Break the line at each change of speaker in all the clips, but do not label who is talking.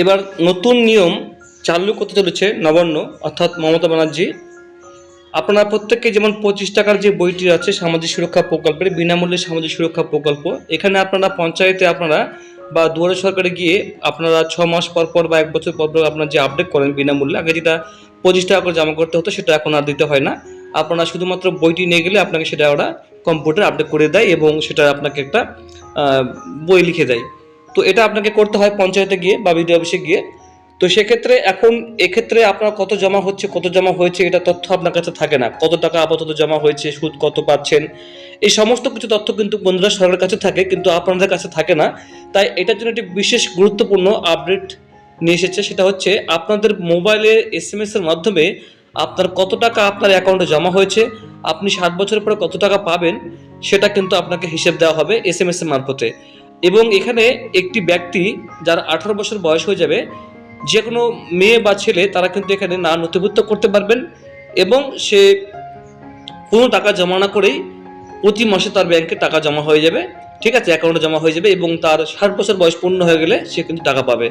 এবার নতুন নিয়ম চালু করতে চলেছে নবান্ন, অর্থাৎ মমতা ব্যানার্জি। আপনারা প্রত্যেককে যেমন পঁচিশ টাকার যে বইটি আছে, সামাজিক সুরক্ষা প্রকল্পের, বিনামূল্যে সামাজিক সুরক্ষা প্রকল্প, এখানে আপনারা পঞ্চায়েতে আপনারা বা দুয়ারে সরকারে গিয়ে আপনারা ছ মাস পর পর বা এক বছর পর পর আপনারা যে আপডেট করেন বিনামূল্যে, আগে যেটা পঁচিশ টাকা করে জমা করতে হতো, সেটা এখন আর দিতে হয় না। আপনারা শুধুমাত্র বইটি নিয়ে গেলে আপনাকে সেটা ওরা কম্পিউটার আপডেট করে দেয় এবং সেটা আপনাকে একটা বই লিখে দেয়। তো এটা আপনাকে করতে হয় পঞ্চায়েতে গিয়ে বা বিডিও অফিসে গিয়ে। তো সেক্ষেত্রে এখন এক্ষেত্রে আপনার কত জমা হচ্ছে, কত জমা হয়েছে এটা তথ্য আপনার কাছে থাকে না। কত টাকা আপাতত জমা হয়েছে, সুদ কত পাচ্ছেন, এই সমস্ত কিছু তথ্য কিন্তু বন্ধুরা সরকারের কাছে থাকে, কিন্তু আপনাদের কাছে থাকে না। তাই এটার জন্য একটি বিশেষ গুরুত্বপূর্ণ আপডেট নিয়ে এসেছে, সেটা হচ্ছে আপনাদের মোবাইলে এস এম এর মাধ্যমে আপনার কত টাকা আপনার অ্যাকাউন্টে জমা হয়েছে, আপনি ষাট বছরের পরে কত টাকা পাবেন, সেটা কিন্তু আপনাকে হিসেব দেওয়া হবে এস এম এস এর মারফতে। এবং এখানে একটি ব্যক্তি যার আঠারো বছর বয়স হয়ে যাবে, যে কোনো মেয়ে বা ছেলে তারা কিন্তু এখানে না নথিভুক্ত করতে পারবেন এবং সে কোনো টাকা জমা না করেই প্রতি মাসে তার ব্যাংকে টাকা জমা হয়ে যাবে, ঠিক আছে অ্যাকাউন্টে জমা হয়ে যাবে এবং তার ষাট বছর বয়স পূর্ণ হয়ে গেলে সে কিন্তু টাকা পাবে।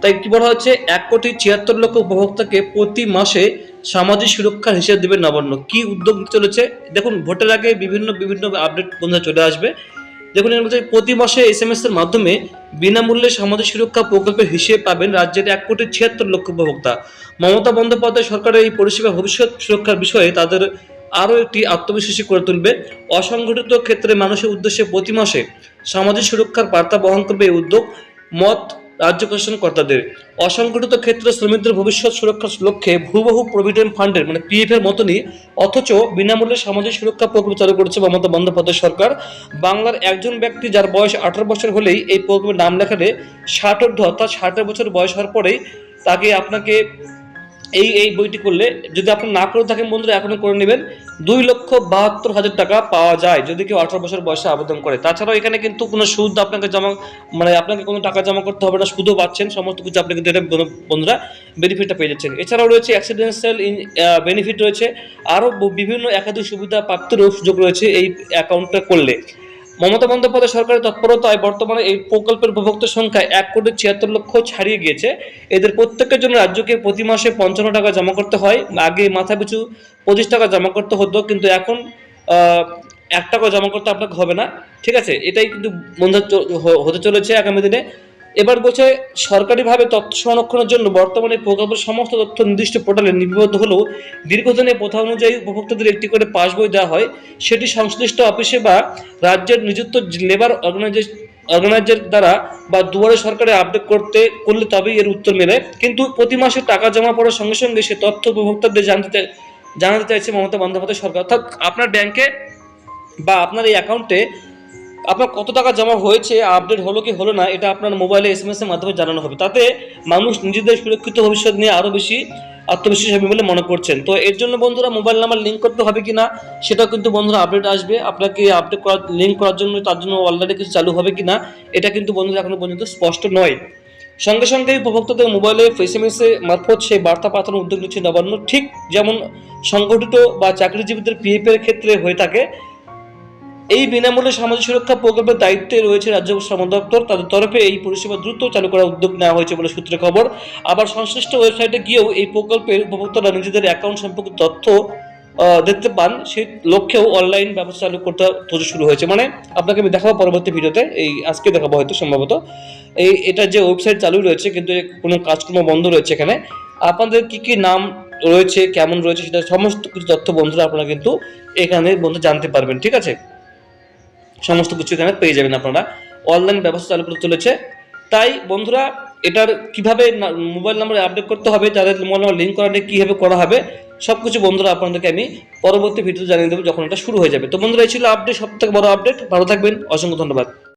তাই কি বলা হচ্ছে, এক কোটি ছিয়াত্তর লক্ষ উপভোক্তাকে প্রতি মাসে সামাজিক সুরক্ষার হিসেবে দেবে নবান্ন। কি উদ্যোগ চলেছে? দেখুন, ভোটের আগে বিভিন্ন বিভিন্ন আপডেট বন্ধুরা চলে আসবে। দেখুন, এর মধ্যে প্রতি মাসে এস এম এস এর মাধ্যমে বিনামূল্যে সামাজিক সুরক্ষা প্রকল্পের হিসেবে পাবেন রাজ্যের এক কোটি ছিয়াত্তর লক্ষ উপভোক্তা। মমতা বন্দ্যোপাধ্যায় সরকারের এই পরিষেবা ভবিষ্যৎ সুরক্ষার বিষয়ে তাদের আরও একটি আত্মবিশ্বাসী করে তুলবে। অসংগঠিত ক্ষেত্রে মানুষের উদ্দেশ্যে প্রতি মাসে সামাজিক সুরক্ষার বার্তা বহন করবে এই উদ্যোগ। মত রাজ্য প্রশাসন কর্তাদের অসংগঠিত ক্ষেত্রে শ্রমিকদের ভবিষ্যৎ সুরক্ষার লক্ষ্যে ভূবহু প্রভিডেন্ট ফান্ডের মানে পিএফ এর মতনই, অথচ বিনামূল্যে সামাজিক সুরক্ষা প্রকল্প চালু করেছে মমতা বন্দ্যোপাধ্যায় সরকার। বাংলার একজন ব্যক্তি যার বয়স আঠারো বছর হলেই এই প্রকল্পের নাম লেখালে ষাট অর্ধ অর্থাৎ ষাটের বছর বয়স হওয়ার পরেই তাকে আপনাকে এই এই বইটি করলে যদি আপনি না করে থাকেন বন্ধুরা এখনও করে নেবেন। দুই লক্ষ বাহাত্তর হাজার টাকা পাওয়া যায় যদি কেউ আঠারো বছর বয়সে আবেদন করে। তাছাড়াও এখানে কিন্তু কোনো সুদ আপনাকে জমা মানে আপনাকে কোনো টাকা জমা করতে হবে না, সুদও পাচ্ছেন। সমস্ত কিছু আপনি কিন্তু এটা বন্ধুরা বেনিফিটটা পেয়ে যাচ্ছেন। এছাড়াও রয়েছে অ্যাক্সিডেন্সিয়াল বেনিফিট রয়েছে। আরও বিভিন্ন একাধিক সুবিধা প্রাপ্তিরও সুযোগ রয়েছে এই অ্যাকাউন্টটা করলে। মমতা বন্দ্যোপাধ্যায় সরকারের তৎপরতায় বর্তমানে এই প্রকল্পের উপভোক্ত সংখ্যা এক কোটি ছিয়াত্তর লক্ষ ছাড়িয়ে গিয়েছে। এদের প্রত্যেকের জন্য রাজ্যকে প্রতি মাসে পঞ্চান্ন টাকা জমা করতে হয়। আগে মাথা পিছু পঁচিশ টাকা জমা করতে হতো, কিন্তু এখন এক টাকা জমা করতে আপনাকে হবে না। ঠিক আছে? এটাই কিন্তু বন্ধ হতে চলেছে আগামী দিনে। এবার বলছে সরকারিভাবে তথ্য সংরক্ষণের জন্য বর্তমানে প্রকল্পের সমস্ত তথ্য নির্দিষ্ট পোর্টালে লিপিবদ্ধ হলেও দীর্ঘদিনের প্রথা অনুযায়ী উপভোক্তাদের একটি করে পাস বই দেওয়া হয়। সেটি সংশ্লিষ্ট অফিসে বা রাজ্যের নিযুক্ত লেবার অর্গানাইজেশন অর্গানাইজার দ্বারা বা দুয়ারে সরকারে আপডেট করতে করলে তবেই এর উত্তর মেলে। কিন্তু প্রতি মাসে টাকা জমা পড়ার সঙ্গে সঙ্গে সে তথ্য উপভোক্তাদের জানতে জানাতে চাইছে মমতা বন্দ্যোপাধ্যায় সরকার। অর্থাৎ আপনার ব্যাংকে বা আপনার এই অ্যাকাউন্টে আপনার কত টাকা জমা হয়েছে, আপডেট হলো কি হলো না, এটা আপনার মোবাইলে এস এম এর মাধ্যমে জানানো হবে। তাতে মানুষ নিজেদের সুরক্ষিত ভবিষ্যৎ নিয়ে আরও বেশি আত্মবিশ্বাস হবে বলে মনে করছেন। তো এর জন্য বন্ধুরা মোবাইল নাম্বার লিঙ্ক করতে হবে কি না সেটাও কিন্তু বন্ধুরা আপডেট আসবে। আপনাকে আপডেট করার লিঙ্ক করার জন্য, তার জন্য অলরেডি কিছু চালু হবে কি না এটা কিন্তু বন্ধুরা এখনও পর্যন্ত স্পষ্ট নয়। সঙ্গে সঙ্গে উপভোক্তাদের মোবাইলে এস এম এস মারফত সেই বার্তা পাঠানোর উদ্যোগ নিচ্ছে নবান্ন। ঠিক যেমন সংগঠিত বা চাকরিজীবীদের পিএফ এর ক্ষেত্রে হয়ে থাকে এই বিনামূল্যে সামাজিক সুরক্ষা প্রকল্পের দায়িত্বে রয়েছে রাজ্য শ্রম দপ্তর। তাদের তরফে এই পরিষেবা দ্রুত চালু করার উদ্যোগ নেওয়া হয়েছে বলে সূত্রে খবর। আবার সংশ্লিষ্ট ওয়েবসাইটে গিয়েও এই প্রকল্পের উপভোক্তারা নিজেদের অ্যাকাউন্ট সম্পর্কে তথ্য দেখতে পান। সেই লক্ষ্যেও অনলাইন ব্যবস্থা চালু করতে তোজো শুরু হয়েছে। মানে আপনাকে আমি দেখাবো পরবর্তী ভিডিওতে। এই আজকে দেখাবো হয়তো সম্ভবত। এই এটা যে ওয়েবসাইট চালু রয়েছে কিন্তু কোনো কাজকর্ম বন্ধ রয়েছে এখানে। আপনাদের কি কি নাম রয়েছে, কেমন রয়েছে সেটা সমস্ত কিছু তথ্য বন্ধুরা আপনারা কিন্তু এখানে বন্ধু জানতে পারবেন। ঠিক আছে? সমস্ত কিছু এখানে পেয়ে যাবেন আপনারা। অনলাইন ব্যবস্থা চালু করতে চলেছে। তাই বন্ধুরা, এটার কীভাবে মোবাইল নাম্বার আপডেট করতে হবে, যাদের মোবাইল নাম্বার লিঙ্ক করা নেই, কীভাবে করা হবে সব কিছু বন্ধুরা আপনাদেরকে আমি পরবর্তী ভিডিও জানিয়ে দেবো, যখন এটা শুরু হয়ে যাবে। তো বন্ধুরা, এই ছিল আপডেট সব থেকে বড় আপডেট ভালো থাকবেন, অসংখ্য ধন্যবাদ।